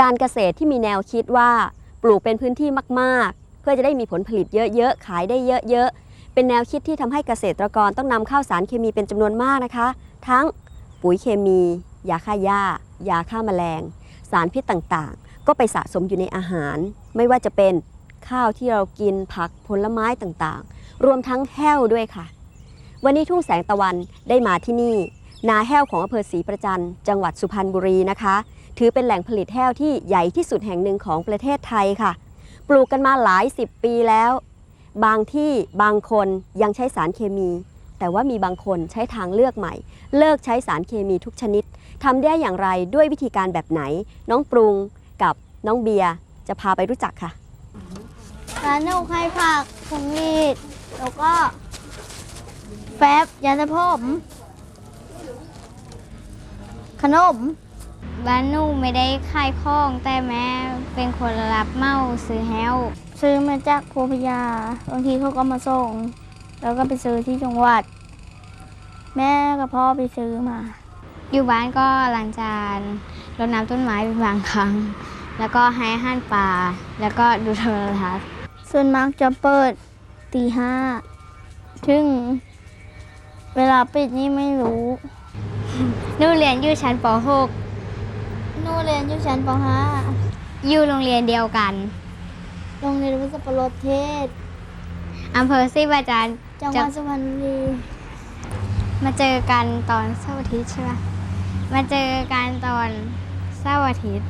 การเกษตรที่มีแนวคิดว่าปลูกเป็นพื้นที่มาก ๆ เพื่อจะได้มีผลผลิตเยอะ ๆ ขายได้เยอะ ๆ เป็นแนวคิดที่ทำให้เกษตรกรต้องนำเข้าวสารเคมีเป็นจำนวนมากนะคะ ทั้งปุ๋ยเคมี ยาฆ่าหญ้า ยาฆ่าแมลง สารพิษต่างๆ ก็ไปสะสมอยู่ในอาหาร ไม่ว่าจะเป็นข้าวที่เรากินผักผลไม้ต่างๆ รวมทั้งแห้วด้วยค่ะ วันนี้ทุ่งแสงตะวันได้มาที่นี่ นาแห้วของอำเภอศรีประจันจังหวัดสุพรรณบุรีนะคะ ถือเป็นแหล่งผลิตแห้วที่ใหญ่ที่สุดแห่งหนึ่งของประเทศไทยค่ะ ปลูกกันมาหลายสิบปีแล้ว บางที่บางคนยังใช้สารเคมี แต่ว่ามีบางคนใช้ทางเลือกใหม่ เลิกใช้สารเคมีทุกชนิดทำได้อย่างไรด้วยวิธีการแบบไหน น้องปรุงกับน้องเบียร์จะพาไปรู้จักค่ะร้านหนูไข่ผักผงมีดแล้วก็ แฟบยาสระผมขนม บ้านนูไม่ได้ขายของ แต่แม่เป็นคนรับเมาซื้อแฮวซื้อมาจากโพพยาบางทีเขาก็มาส่ง แล้วก็ไปซื้อที่จังหวัด แม่กับพ่อไปซื้อมา อยู่บ้านก็ล้างจานรดน้ำต้นไม้เป็นบางครั้ง แล้วก็ให้อาหารปลาแล้วก็ดูโทรทัศน์ส่วนมากจะเปิดตีห้าถึงเวลาปิดนี่ไม่รู้หนูเรียนอยู่ชั้นป หนูเรียนอยู่ชั้นป .6 อยู่โรงเรียนเดียวกัน .5 โรงเรียนวิศวรสเทศ อำเภอศรีประจันทร์จังหวัดสุพรรณบุรีมาเจอกันตอนเสาร์อาทิตย์ใช่ปะมาเจอกันตอนเสาร์อาทิตย์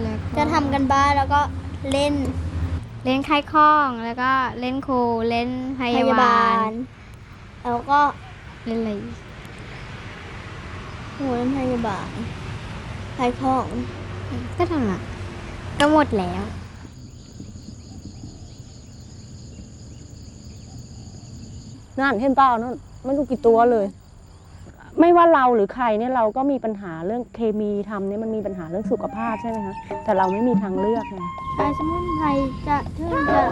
แล้วจะทำกันบ้านแล้วก็เล่นเล่นคล้ายข้อง แล้วก็เล่นครู เล่นพพยายาบาบาล ล แล้วก็ เล่นอะไรอีก หัวเล่นพยาบาลขายของก็ทำอะก็หมดแล้ว นั่นเห็นเปล่านั่นไม่รู้กี่ตัวเลย ไม่ว่าเราหรือใครเนี่ยเราก็มีปัญหาเรื่องเคมีทำเนี่ยมันมีปัญหาเรื่องสุขภาพใช่ไหมคะแต่เราไม่มีทางเลือกไงใช้สมุนไพรจะถึงจะ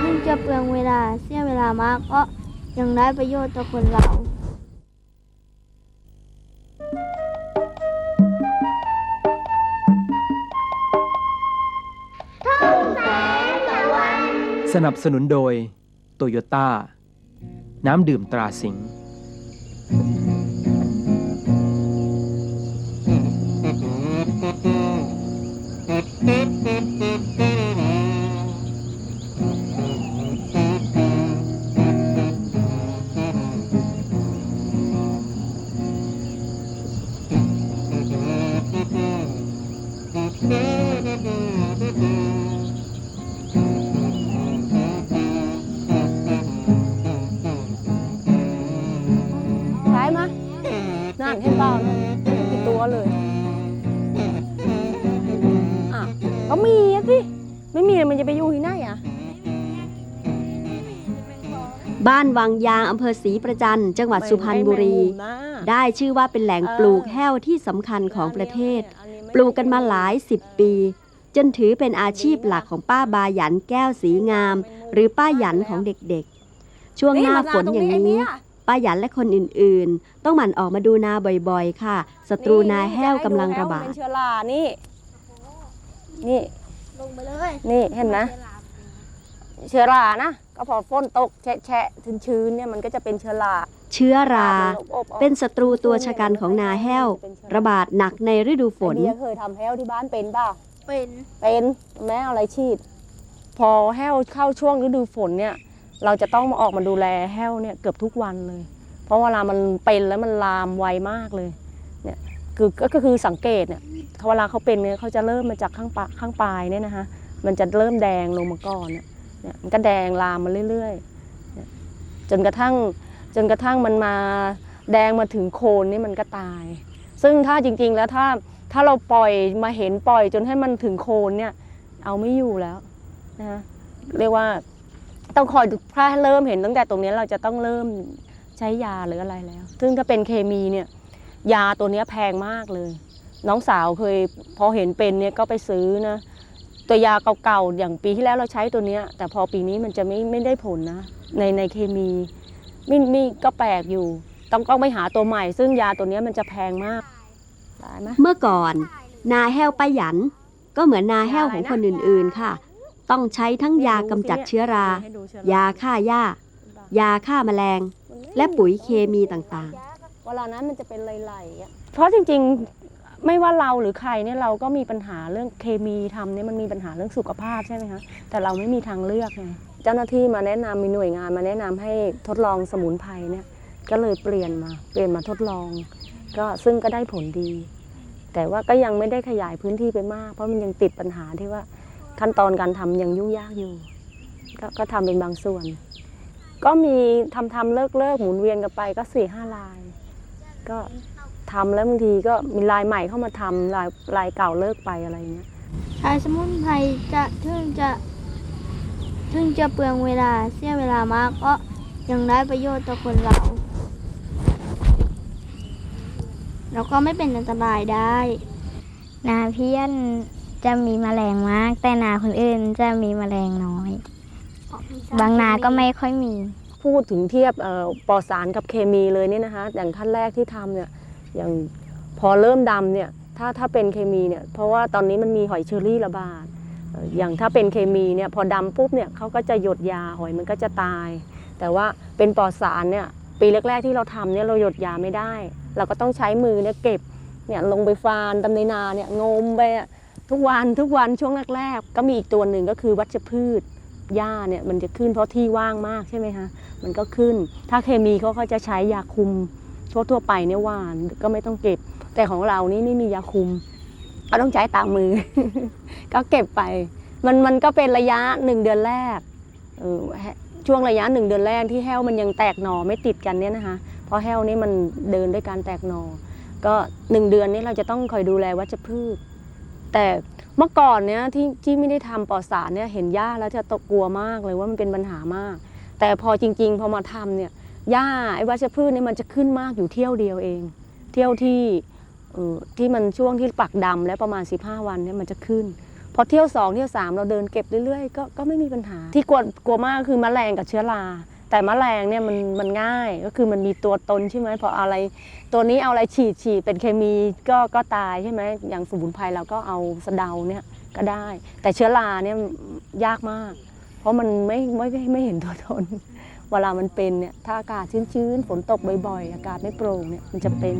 ถึงจะเปลืองเวลาเสียเวลามากก็ยังได้ประโยชน์ต่อคนเรา สนับสนุนโดยโตโยต้าน้ำดื่มตราสิงห์ มีอะสิไม่มีมันจะไปอยู่ที่ไหนอะบ้านวังยางอำเภอศรีประจันจังหวัดสุพรรณบุรี ได้ชื่อว่าเป็นแหล่งปลูกแห้วที่สำคัญของประเทศ ปลูกกันมาหลายสิบปี จนถือเป็นอาชีพหลักของป้าบาหยันแก้วสีงาม หรือป้าหยันของเด็กๆ ช่วงหน้าฝนอย่างนี้ ป้าหยันและคนอื่นๆ ต้องหมั่นออกมาดูนาบ่อยๆ ค่ะศัตรูนาแห้วกำลังระบาดเป็นเชื้อรานี่ นี่ลงไปเลยนี่เห็นไหมเชื้อรานะก็พอฝนตกแฉะแฉะๆชื้นๆเนี่ยมันก็จะเป็นเชื้อราเชื้อราอบๆเป็นศัตรูตัวชะกันของนาแห้ว ระบาดหนักในฤดูฝนไอเดียเคยทำแห้วที่บ้านเป็นเปล่าเป็นเป็นแม่เอาอะไรฉีด พอแห้วเข้าช่วงฤดูฝนเนี่ยเราจะต้องมาออกมาดูแลแห้วเนี่ยเกือบทุกวันเลย เพราะเวลามันเป็นแล้วมันลามไวมากเลยเนี่ย คือก็คือสังเกตเนี่ยเวลาเขาเป็นเนี่ยเขาจะเริ่มมาจากข้างปข้างปลายเนี่ยนะคะมันจะเริ่มแดงลงมาก่อนเนี่ยเนี่ยมันก็แดงลามมาเรื่อยๆเนี่ยจนกระทั่งจนกระทั่งมันมาแดงมาถึงโคนนี่มันก็ตาย ซึ่งถ้าจริงๆแล้วถ้าถ้าเราปล่อยมาเห็นปล่อยจนให้มันถึงโคนเนี่ยเอาไม่อยู่แล้วนะคะเรียกว่าต้องคอยดูถ้าเริ่มเห็นตั้งแต่ตรงนี้เราจะต้องเริ่มใช้ยาหรืออะไรแล้ว ซึ่งถ้าเป็นเคมีเนี่ย ยาตัวนี้แพงมากเลย น้องสาวเคยพอเห็นเป็นเนี่ยก็ไปซื้อนะตัวยาเก่าๆอย่างปีที่แล้วเราใช้ตัวเนี้ย แต่พอปีนี้มันจะไม่ไม่ได้ผลนะ ในในเคมีไม่ไม่ก็แปลกอยู่ ต้องต้องไปหาตัวใหม่ ซึ่งยาตัวนี้มันจะแพงมากตายไหมเมื่อก่อน นาแห้วป้าหยัน ก็เหมือนนาแห้วของคนอื่นๆค่ะ ต้องใช้ทั้งยากำจัดเชื้อรา ยาฆ่าหญ้า ยาฆ่าแมลง และปุ๋ยเคมีต่างๆ เวลานั้นมันจะเป็นไหลๆอะเพราะจริงๆไม่ว่าเราหรือใครเนี่ยเราก็มีปัญหาเรื่องเคมีทำเนี่ยมันมีปัญหาเรื่องสุขภาพใช่ไหมคะแต่เราไม่มีทางเลือกไงเจ้าหน้าที่มาแนะนำมีหน่วยงานมาแนะนำให้ทดลองสมุนไพรเนี่ยก็เลยเปลี่ยนมาเปลี่ยนมาทดลอง ก็ซึ่งก็ได้ผลดี แต่ว่าก็ยังไม่ได้ขยายพื้นที่ไปมาก เพราะมันยังติดปัญหาที่ว่าขั้นตอนการทำยังยุ่งยากอยู่ก็ก็ทำเป็นบางส่วน ก็มีทำทำเลิกเลิกหมุนเวียนกันไปก็สี่ห้าลาย ก็ทำแล้วบางทีก็มีลายใหม่เข้ามาทำลายลายเก่าเลิกไปอะไรอย่างเงี้ยใช้สมุนไพรจะถึงจะถึงจะเปลืองเวลาเสียเวลามากก็ยังได้ประโยชน์ต่อคนเรา แล้วก็ไม่เป็นอันตรายได้ นาเพี้ยนจะมีแมลงมาก แต่นาคนอื่นจะมีแมลงน้อย บางนาก็ไม่ค่อยมี พูดถึงเทียบปลอดสารกับเคมีเลยเนี่ยนะคะ อย่างขั้นแรกที่ทำเนี่ยอย่างพอเริ่มดำเนี่ยถ้าถ้าเป็นเคมีเนี่ยเพราะว่าตอนนี้มันมีหอยเชอรี่ระบาดอย่างถ้าเป็นเคมีเนี่ยพอดำปุ๊บเนี่ยเขาก็จะหยดยาหอยมันก็จะตาย แต่ว่าเป็นปลอดสารเนี่ยปีแรกๆที่เราทำเนี่ยเราหยดยาไม่ได้ เราก็ต้องใช้มือเนี่ยเก็บเนี่ยลงไปฟานดำในนาเนี่ยงมไปทุกวันทุกวันช่วงแรกๆ ก็มีอีกตัวหนึ่งก็คือวัชพืช หญ้าเนี่ยมันจะขึ้นเพราะที่ว่างมากใช่ไหมคะมันก็ขึ้น ถ้าเคมีเขาก็จะใช้ยาคุมทั่วทั่วไปเนี่ยหวานก็ไม่ต้องเก็บ แต่ของเรานี่ไม่มียาคุมก็ต้องใช้ตามมือ ก็เก็บไป มันมันก็เป็นระยะหนึ่งเดือนแรกเออช่วงระยะหนึ่งเดือนแรกที่แห้วมันยังแตกหน่อไม่ติดกันเนี่ยนะคะ เพราะแห้วนี่มันเดินด้วยการแตกหน่อก็หนึ่งเดือนนี้เราจะต้องคอยดูแลวัชพืช แต่ เมื่อก่อนเนี้ยที่ที่ไม่ได้ทำปอดสารเนี่ยเห็นหญ้าแล้วจะตกกลัวมากเลยว่ามันเป็นปัญหามาก แต่พอจริง ๆ พอมาทำเนี่ยหญ้าไอ้วัชพืชเนี่ยมันจะขึ้นมากอยู่เที่ยวเดียวเอง เที่ยวที่เอ่อที่มันช่วงที่ปักดำแล้วประมาณ 15 วันเนี่ยมันจะขึ้น พอเที่ยว2เที่ยว3เราเดินเก็บเรื่อยๆ ก็ก็ไม่มีปัญหา ที่กลัวกลัวมากคือแมลงกับเชื้อรา แต่แมลงเนี่ยมันมันง่ายก็คือมันมีตัวตนใช่ไหมพออะไร ตัวนี้เอาอะไรฉีดฉีดเป็นเคมีก็ก็ตายใช่ไหมอย่างสมุนไพรเราก็เอาสะเดาเนี่ยก็ได้ แต่เชื้อราเนี่ยยากมาก เพราะมันไม่ไม่ไม่ไม่เห็นตัวตนเวลามันเป็นเนี่ยถ้าอากาศชื้นๆฝนตกบ่อยๆ อากาศไม่โปร่งเนี่ยมันจะเป็น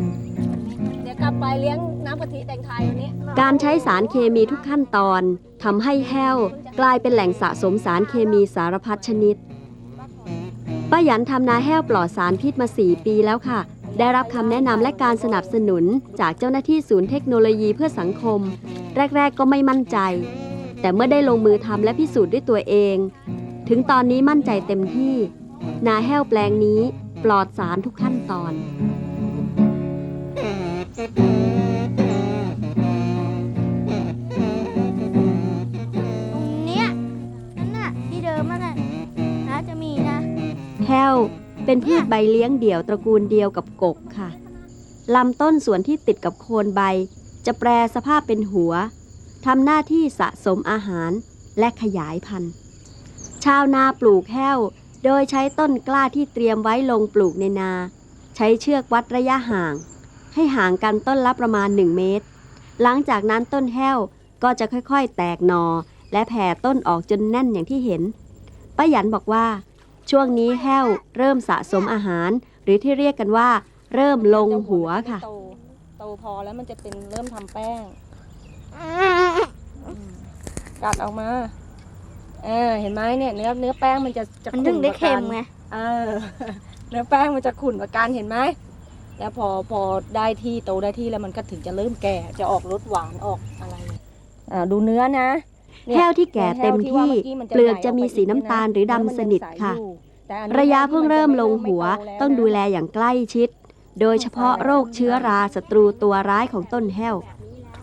เดี๋ยวกลับไปเลี้ยงน้ำกะทิแตงไทยวันนี้ๆการใช้สารเคมีทุกขั้นตอนทำให้แห้ว กลายเป็นแหล่งสะสมสารเคมีสารพัดชนิด ป้าหยันทำนาแห้วปลอดสารพิษมา 4 ปีแล้วค่ะ ได้รับคำแนะนำและการสนับสนุนจากเจ้าหน้าที่ศูนย์เทคโนโลยีเพื่อสังคม แรก ๆ ก็ไม่มั่นใจ แต่เมื่อได้ลงมือทำและพิสูจน์ด้วยตัวเอง ถึงตอนนี้มั่นใจเต็มที่ นาแห้วแปลงนี้ปลอดสารทุกขั้นตอน แห้ว เป็นพืชใบเลี้ยงเดี่ยวตระกูลเดียวกับกกค่ะ ลำต้นส่วนที่ติดกับโคนใบ จะแปรสภาพเป็นหัวทำหน้าที่สะสมอาหารและขยายพันธุ์ ชาวนาปลูกแห้ว โดยใช้ต้นกล้าที่เตรียมไว้ลงปลูกในนา ใช้เชือกวัดระยะห่าง ให้ห่างกันต้นละประมาณ 1 เมตร หลังจากนั้นต้นแห้วก็จะค่อยๆ แตกหนอและแผ่ต้นออกจนแน่นอย่างที่เห็นป้าหยันบอกว่า ช่วงนี้แห้วเริ่มสะสมอาหาร หรือที่เรียกกันว่า เริ่มลงหัวค่ะ โตโตพอแล้วมันจะเป็นเริ่มทำแป้งกัดออกมาเออเห็นไหมเนี่ยเนื้อเนื้อแป้งมันจะจะมันถึงได้ขุ่เค็มกว่ากันไง เออ เนื้อแป้งมันจะขุ่นกว่ากันเห็นไหมแล้วพอพอได้ที่โตได้ที่แล้วมันก็ถึงจะเริ่มแก่จะออกรสหวานออกอะไรอ่าดูเนื้อนะเนี่ย แห้วที่แก่เต็มที่แห้วที่ว่าเปลือกจะมีสีน้ำตาลหรือดำสนิทค่ะ ระยะเพิ่งเริ่มลงหัวต้องดูแลอย่างใกล้ชิด โดยเฉพาะโรคเชื้อราศัตรูตัวร้ายของต้นแห้ว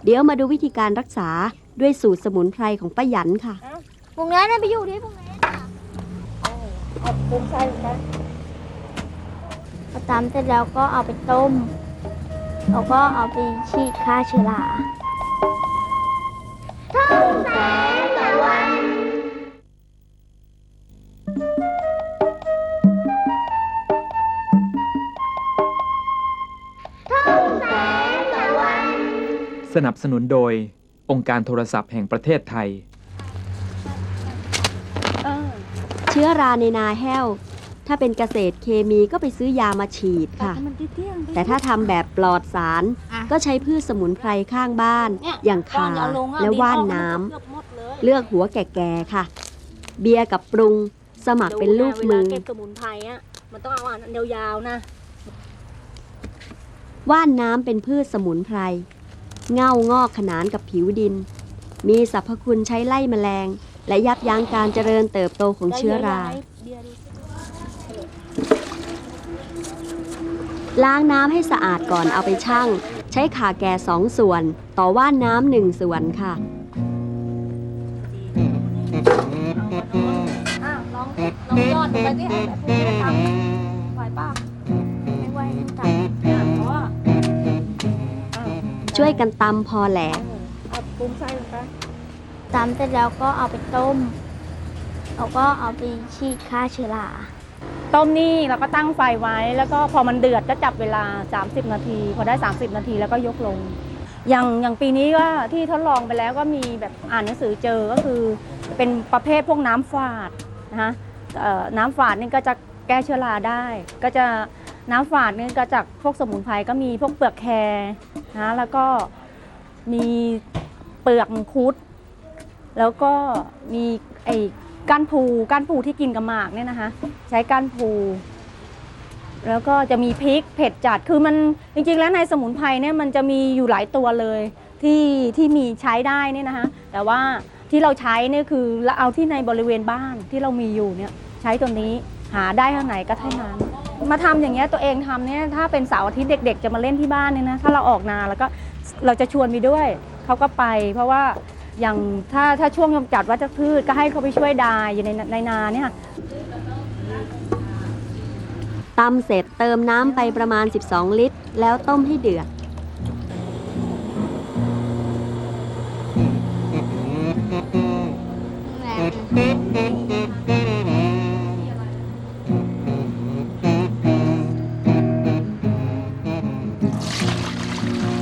เดี๋ยวมาดูวิธีการรักษาด้วยสูตรสมุนไพรของป้าหยันค่ะพวกนั้นน่ะไปอยู่ที่พวกนั้นเอาปรุงใส่กันพอตำเสร็จแล้วก็เอาไปต้มแล้วก็เอาไปฉีดฆ่าเชื้อรา สนับสนุนโดยองค์การโทรศัพท์แห่งประเทศไทย เชื้อราในนาแห้ว ถ้าเป็นเกษตรเคมีก็ไปซื้อยามาฉีดค่ะ แต่ถ้าทำแบบปลอดสารก็ใช้พืชสมุนไพรข้างบ้าน อย่างข่าและว่านน้ำเลือกหัวแก่ๆค่ะ เบียร์กับปรุงสมัครเป็นลูกมือเก็บสมุนไพรอะมันต้องเอาอันยาวๆนะ ว่านน้ำเป็นพืชสมุนไพร เง่างอกขนานกับผิวดิน มีสรรพคุณใช้ไล่แมลง และยับยั้งการเจริญเติบโตของเชื้อรา ล้างน้ำให้สะอาดก่อนเอาไปชั่ง ใช้ขาแก่สองส่วน ต่อว่านน้ำหนึ่งส่วนค่ะอ้าวลองลองยอดไปสิแบบพวกนี้ทำไหวป่ะ ช่วยกันตำพอแหลกเอาปรุงไส้ลงไปตำเสร็จแล้วก็เอาไปต้มแล้วก็เอาไปฉีดฆ่าเชื้อราต้มนี่เราก็ตั้งไฟไว้ แล้วก็พอมันเดือดก็จับเวลา 30 นาที พอได้ 30 นาทีแล้วก็ยกลง อย่างอย่างปีนี้ก็ที่ทดลองไปแล้วก็มีแบบอ่านหนังสือเจอก็คือเป็นประเภทพวกน้ำฝาดนะคะเอ่อน้ำฝาดนี่ก็จะแก้เชื้อราได้ ก็จะน้ำฝาดนี่ก็จากพวกสมุนไพรก็มีพวกเปลือกแคร นะแล้วก็มีเปลือกมังคุด แล้วก็มีไอ้ก้านผูก้านผูที่กินกับหมากเนี่ยนะคะ ใช้ก้านผูแล้วก็จะมีพริกเผ็ดจัดคือมันจริงๆแล้วในสมุนไพรเนี่ยมันจะมีอยู่หลายตัวเลยที่ที่มีใช้ได้เนี่ยนะคะ แต่ว่าที่เราใช้เนี่ยคือเราเอาที่ในบริเวณบ้านที่เรามีอยู่เนี่ยใช้ตัวนี้หาได้เท่าไหนก็เท่านั้น มาทำอย่างเงี้ยตัวเองทำเนี่ยถ้าเป็นเสาร์อาทิตย์เด็ก ๆ จะมาเล่นที่บ้านเนี่ยนะถ้าเราออกนาแล้วก็เราจะชวนไปด้วยเขาก็ไป เพราะว่าอย่างถ้าถ้าช่วงกำจัดวัชพืชก็ให้เขาไปช่วยดายอยู่ในในนาเนี่ยตำเสร็จเติมน้ำไปประมาณ 12 ลิตร แล้วต้มให้เดือด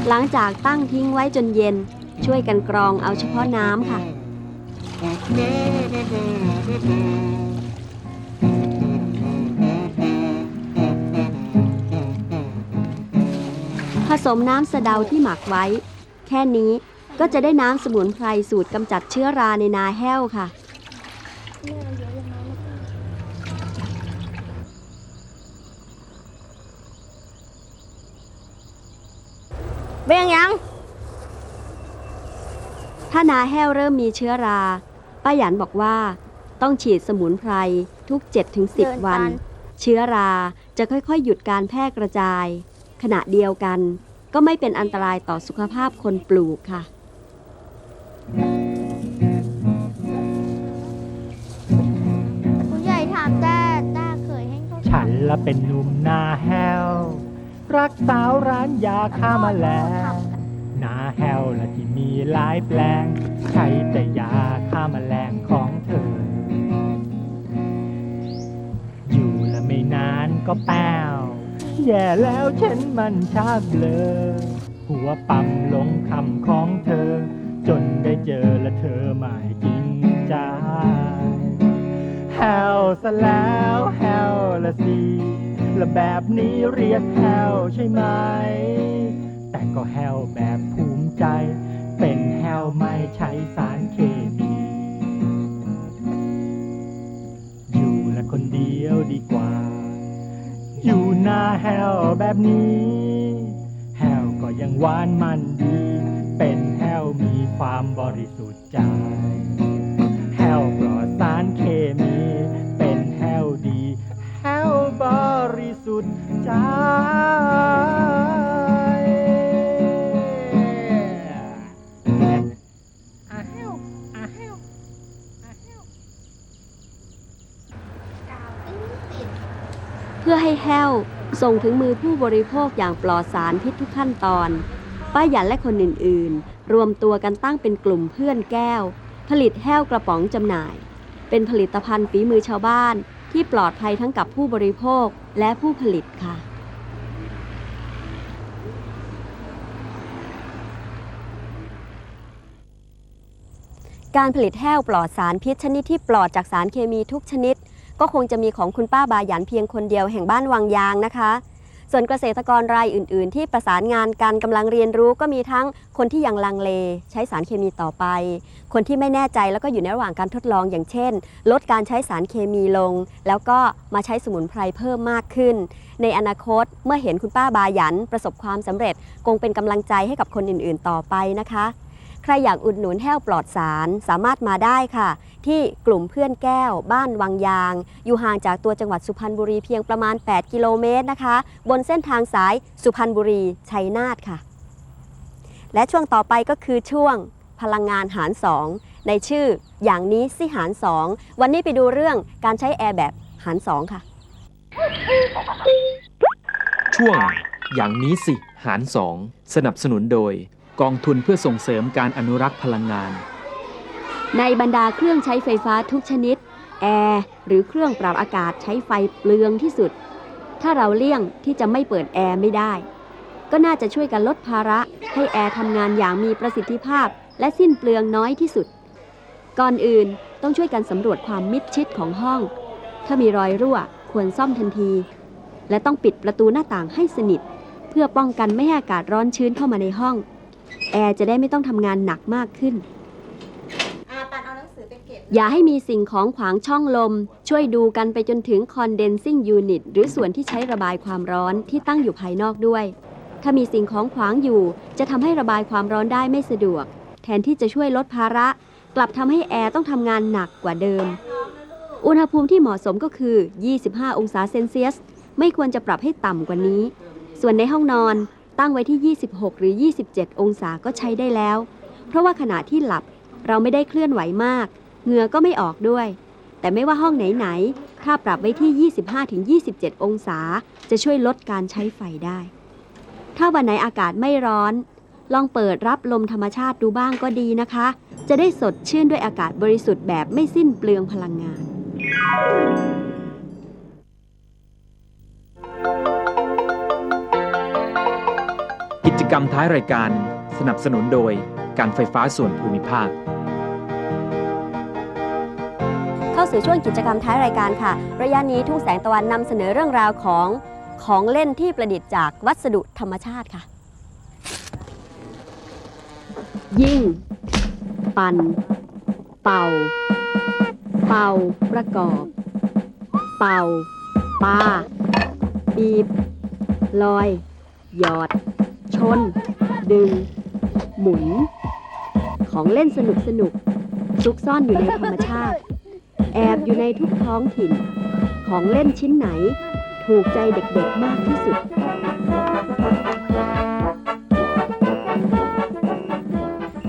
หลังจากตั้งทิ้งไว้จนเย็น ช่วยกันกรองเอาเฉพาะน้ำค่ะ ผสมน้ำสะเดาที่หมักไว้ แค่นี้ก็จะได้น้ำสมุนไพรสูตรกำจัดเชื้อราในนาแห้วค่ะ เบี้ยงยัง ถ้านาแห้วเริ่มมีเชื้อรา ป้าหยันบอกว่า ต้องฉีดสมุนไพรทุก 7-10 วัน เชื้อราจะค่อยๆ หยุดการแพร่กระจาย ขณะเดียวกัน ก็ไม่เป็นอันตรายต่อสุขภาพคนปลูกค่ะผู้ใหญ่ถามแต่ต้าเคยให้เขาฉันละเป็นหนุ่มหน้าแห้ว รักสาวร้านยาฆ่ามาแมลงหนาแห้วละที่มีหลายแปลง ใช้แต่ยาฆ่ามาแมลงของเธอ อยู่ละไม่นานก็แป้วแย่แล้วฉันมันชักเลอหัวปั๊มลงคำของเธอ จนได้เจอและเธอไม่จริงใจแฮวซะแล้วแฮวละสิ และแบบนี้เรียกแฮวใช่ไหม แต่ก็แฮวแบบภูมิใจ เป็นแฮวไม่ใช้สารเคมี อยู่ละคนเดียวดีกว่า อยู่หน้าแฮวแบบนี้แฮวก็ยังหวานมันดี เป็นแฮวมีความบริสุทธิ์ใจ ส่งถึงมือผู้บริโภคอย่างปลอดสารพิษทุกขั้นตอน ป้าหยันและคนอื่นๆ รวมตัวกันตั้งเป็นกลุ่มเพื่อนแก้ว ผลิตแห้วกระป๋องจำหน่าย เป็นผลิตภัณฑ์ฝีมือชาวบ้าน ที่ปลอดภัยทั้งกับผู้บริโภคและผู้ผลิตค่ะการผลิตแห้วปลอดสารพิษชนิดที่ปลอดจากสารเคมีทุกชนิด ก็คงจะมีของคุณป้าบายันเพียงคนเดียวแห่งบ้านวังยางนะคะ ส่วนเกษตรกรรายอื่น ๆ ที่ประสานงานกันกำลังเรียนรู้ก็มีทั้งคนที่ยังลังเล ใช้สารเคมีต่อไป คนที่ไม่แน่ใจแล้วก็อยู่ในระหว่างการทดลองอย่างเช่น ลดการใช้สารเคมีลง แล้วก็มาใช้สมุนไพรเพิ่มมากขึ้น ในอนาคตเมื่อเห็นคุณป้าบายันประสบความสำเร็จคงเป็นกำลังใจให้กับคนอื่น ๆ ต่อไปนะคะ ใครอยากอุดหนุนแห้วปลอดสารสามารถมาได้ค่ะ ที่กลุ่มเพื่อนแก้ว บ้านวังยาง อยู่ห่างจากตัวจังหวัดสุพรรณบุรีเพียงประมาณ 8 กิโลเมตรนะคะ บนเส้นทางสายสุพรรณบุรีชัยนาทค่ะ และช่วงต่อไปก็คือช่วงพลังงานหาร2ในชื่ออย่างนี้สิหาร2วันนี้ไปดูเรื่องการใช้แอร์แบบหาร2ค่ะ ช่วงอย่างนี้สิหารสองสนับสนุนโดย กองทุนเพื่อส่งเสริมการอนุรักษ์พลังงาน ในบรรดาเครื่องใช้ไฟฟ้าทุกชนิด แอร์หรือเครื่องปรับอากาศใช้ไฟเปลืองที่สุด ถ้าเราเลี่ยงที่จะไม่เปิดแอร์ไม่ได้ ก็น่าจะช่วยกันลดภาระให้แอร์ทำงานอย่างมีประสิทธิภาพ และสิ้นเปลืองน้อยที่สุด ก่อนอื่นต้องช่วยกันสำรวจความมิดชิดของห้อง ถ้ามีรอยรั่วควรซ่อมทันที และต้องปิดประตูหน้าต่างให้สนิท เพื่อป้องกันไม่ให้อากาศร้อนชื้นเข้ามาในห้อง แอร์จะได้ไม่ต้องทำงานหนักมากขึ้นอย่าให้มีสิ่งของขวางช่องลม ช่วยดูกันไปจนถึง condensing unit หรือส่วนที่ใช้ระบายความร้อนที่ตั้งอยู่ภายนอกด้วย ถ้ามีสิ่งของขวางอยู่ จะทำให้ระบายความร้อนได้ไม่สะดวก แทนที่จะช่วยลดภาระ กลับทำให้แอร์ต้องทำงานหนักกว่าเดิม อุณหภูมิที่เหมาะสมก็คือ 25 องศาเซนเซียส ไม่ควรจะปรับให้ต่ำกว่านี้ ส่วนในห้องนอน ตั้งไว้ที่ 26 หรือ 27 องศาก็ใช้ได้แล้ว เพราะว่าขณะที่หลับเราไม่ได้เคลื่อนไหวมาก เหงื่อก็ไม่ออกด้วย แต่ไม่ว่าห้องไหนๆ ถ้าปรับไว้ที่ 25-27 องศา จะช่วยลดการใช้ไฟได้ ถ้าวันไหนอากาศไม่ร้อน ลองเปิดรับลมธรรมชาติดูบ้างก็ดีนะคะ จะได้สดชื่นด้วยอากาศบริสุทธิ์แบบไม่สิ้นเปลืองพลังงาน กิจกรรมท้ายรายการสนับสนุนโดยการไฟฟ้าส่วนภูมิภาค เข้าสู่ช่วงกิจกรรมท้ายรายการค่ะ ระยะนี้ทุ่งแสงตะวันนำเสนอเรื่องราวของของเล่นที่ประดิษฐ์จากวัสดุธรรมชาติค่ะ ยิ่ง ปั่นเป่า เป่าประกอบ เป่าปาบีบ ลอย หยอด ชน ดึง หมุน ของเล่นสนุกสนุกซุกซ่อนอยู่ในธรรมชาติ แอบอยู่ในทุกท้องถิ่น ของเล่นชิ้นไหน ถูกใจเด็กๆมากที่สุด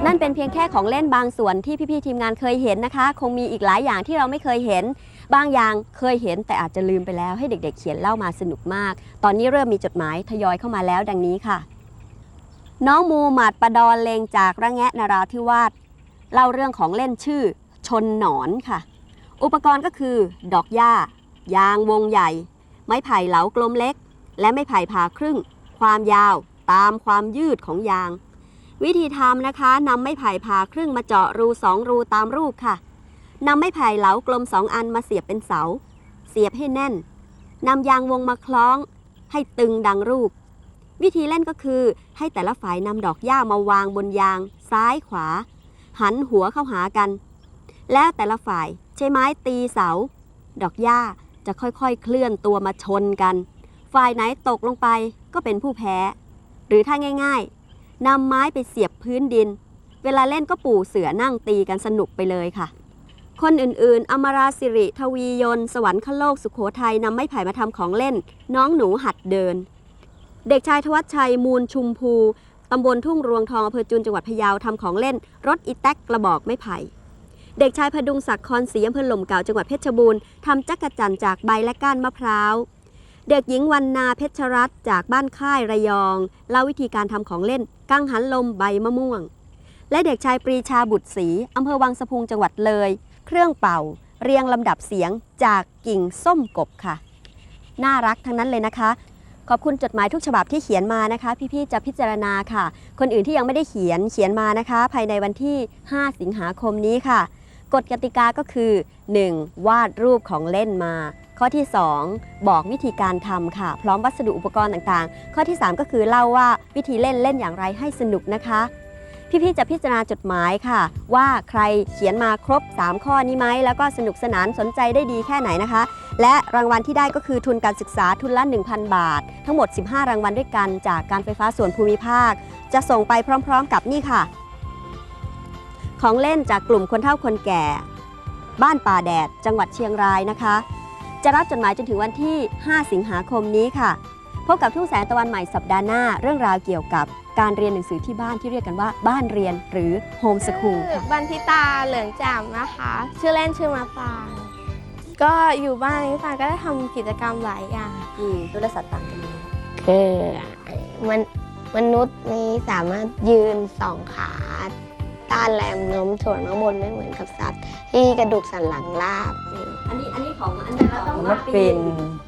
นั่นเป็นเพียงแค่ของเล่นบางส่วนที่พี่ๆทีมงานเคยเห็นนะคะ คงมีอีกหลายอย่างที่เราไม่เคยเห็น บางอย่างเคยเห็นแต่อาจจะลืมไปแล้วให้เด็ก ๆ เขียนเล่ามาสนุกมาก ตอนนี้เริ่มมีจดหมายทยอยเข้ามาแล้วดังนี้ค่ะ น้องมูหมัดประดอนเลงจากระแงะนาราธิวาสเล่าเรื่องของเล่นชื่อ ชนหนอนค่ะ อุปกรณ์ก็คือ ดอกหญ้า ยางวงใหญ่ ไม้ไผ่เหลากลมเล็ก และไม้ไผ่ผ่าครึ่ง ความยาวตามความยืดของยาง วิธีทำนะคะนำไม้ไผ่ผ่าครึ่งมาเจาะรูสองรูตามรูปค่ะนำไม้ไผ่เหลากลมสองอันมาเสียบเป็นเสา เสียบให้แน่นนำยางวงมาคล้อง ให้ตึงดังรูป วิธีเล่นก็คือให้แต่ละฝ่ายนำดอกหญ้ามาวางบนยาง ซ้ายขวา หันหัวเข้าหากัน แล้วแต่ละฝ่ายใช้ไม้ตีเสา ดอกหญ้าจะค่อยๆ เคลื่อนตัวมาชนกัน ฝ่ายไหนตกลงไปก็เป็นผู้แพ้ หรือถ้าง่ายๆนำไม้ไปเสียบพื้นดิน เวลาเล่นก็ปู่เสือนั่งตีกันสนุกไปเลยค่ะ คนอื่นๆ อมราสิริ ทวียน สวรรคโลก สุขโขทัยนำไม้ไผ่มาทำของเล่น น้องหนูหัดเดิน เด็กชายทวัชชัยมูลชุมพู ตำบลทุ่งรวงทองอำเภอจุนจังหวัดพะเยาทำของเล่น รถอีแท็กกระบอกไม้ไผ่ เด็กชายพดุงศักดิ์คอนศรีอำเภอหล่มเก่าจังหวัดเพชรบูรณ์ทำจักรจันจากใบและก้านมะพร้าว เด็กหญิงวันนาเพชรรัตน์จากบ้านค่ายระยองเล่าวิธีการทำของเล่นกังหันลมใบมะม่วง และเด็กชายปรีชาบุตรศรีอำเภอวังสะพุงจังหวัดเลย เครื่องเป่า เรียงลำดับเสียงจากกิ่งส้มกบค่ะ น่ารักทั้งนั้นเลยนะคะ ขอบคุณจดหมายทุกฉบับที่เขียนมานะคะ พี่ๆจะพิจารณาค่ะ คนอื่นที่ยังไม่ได้เขียนเขียนมานะคะ ภายในวันที่ 5 สิงหาคมนี้ค่ะกฎกติกาก็คือ 1. วาดรูปของเล่นมา ข้อที่ 2 บอกวิธีการทำค่ะ พร้อมวัสดุอุปกรณ์ต่างๆ ข้อที่ 3 ก็คือเล่าว่าวิธีเล่นเล่นอย่างไรให้สนุกนะคะ พี่ๆจะพิจารณาจดหมายค่ะ ว่าใครเขียนมาครบ 3 ข้อนี้ไหมแล้วก็สนุกสนานสนใจได้ดีแค่ไหนนะคะ และรางวัลที่ได้ก็คือทุนการศึกษาทุนละ 1,000 บาท ทั้งหมด 15 รางวัลด้วยกันจากการไฟฟ้าส่วนภูมิภาค จะส่งไปพร้อม ๆ กับนี่ค่ะ ของเล่นจากกลุ่มคนเฒ่าคนแก่ บ้านป่าแดด จังหวัดเชียงรายนะคะ จะรับจดหมายจนถึงวันที่ 5 สิงหาคมนี้ค่ะ พบกับทุ่งแสงตะวันใหม่สัปดาห์หน้า เรื่องราวเกี่ยวกับการเรียนหนังสือที่บ้านที่เรียกกันว่าบ้านเรียนหรือโฮมสคูลค่ะ บันทิตาเหลืองแจ่มนะคะ ชื่อเล่นชื่อมาปางก็อยู่บ้านมาปางก็ได้ทำกิจกรรมหลายอย่างอืมดูแลสัตว์ต่างกันยังไงคือมันมนุษย์นี้สามารถยืนสองขาต้านแรงโน้มถ่วงข้างบนไม่เหมือนกับสัตว์ ที่กระดูกสันหลังราบ อันนี้อันนี้ของอันนี้เราต้องมะปิ่นอืมอั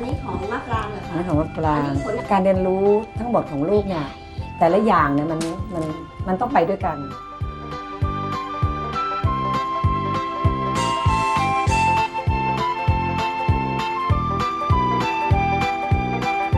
นนี้ของมะปรางเหรออันคะนั้นของมะปรางอันนี้ผล การเรียนรู้ทั้งหมดของลูกเนี่ยแต่ละอย่างเนี่ยมันมันมันต้องไปด้วยกันอ